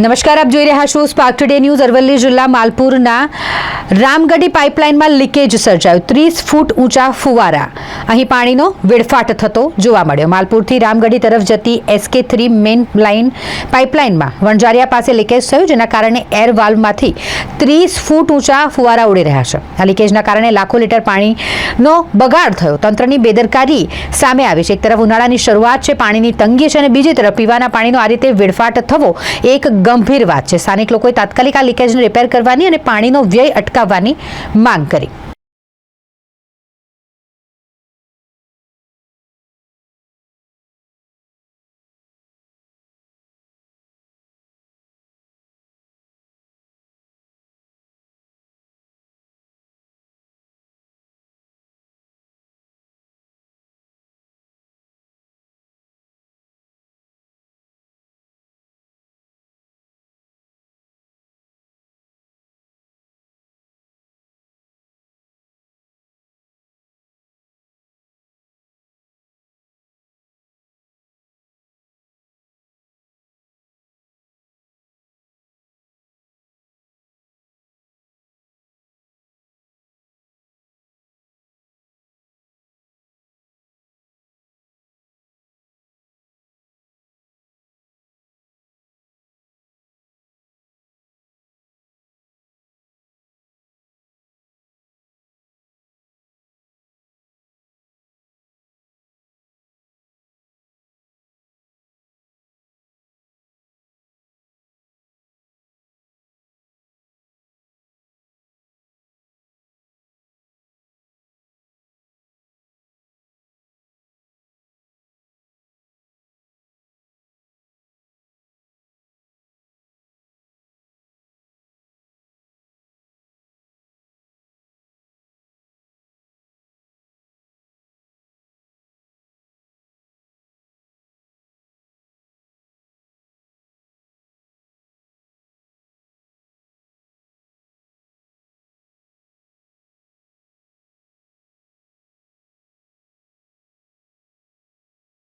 નમસ્કાર, આપ જોઈ રહ્યા છો સ્પાર્ક ટુડે ન્યૂઝ અરવલ્લી જિલ્લા માલપુરના રામગઢી પાઇપલાઇનમાં લીકેજ સર્જાયું, ત્રીસ ફૂટ ઊંચા ફુવારા. અહીં પાણીનો વેડફાટ થતો જોવા મળ્યો. માલપુરથી રામગઢી તરફ જતી એસકે થ્રી મેઇન લાઇન પાઇપલાઇનમાં વણઝારિયા પાસે લીકેજ થયું, જેના કારણે એર વાલ્વમાંથી ત્રીસ ફૂટ ઊંચા ફુવારા ઉડી રહ્યા છે. આ લીકેજના કારણે લાખો લીટર પાણીનો બગાડ થયો. તંત્રની બેદરકારી સામે આવી છે. એક તરફ ઉનાળાની શરૂઆત છે, પાણીની તંગી છે અને બીજી તરફ પીવાના પાણીનો આ રીતે વેડફાટ થવો, એક ગંભીર વાત છે. સ્થાનિક લોકોએ તાત્કાલિક આ લીકેજને રિપેર કરવાની અને પાણીનો વ્યય અટકાવવાની માંગ કરી.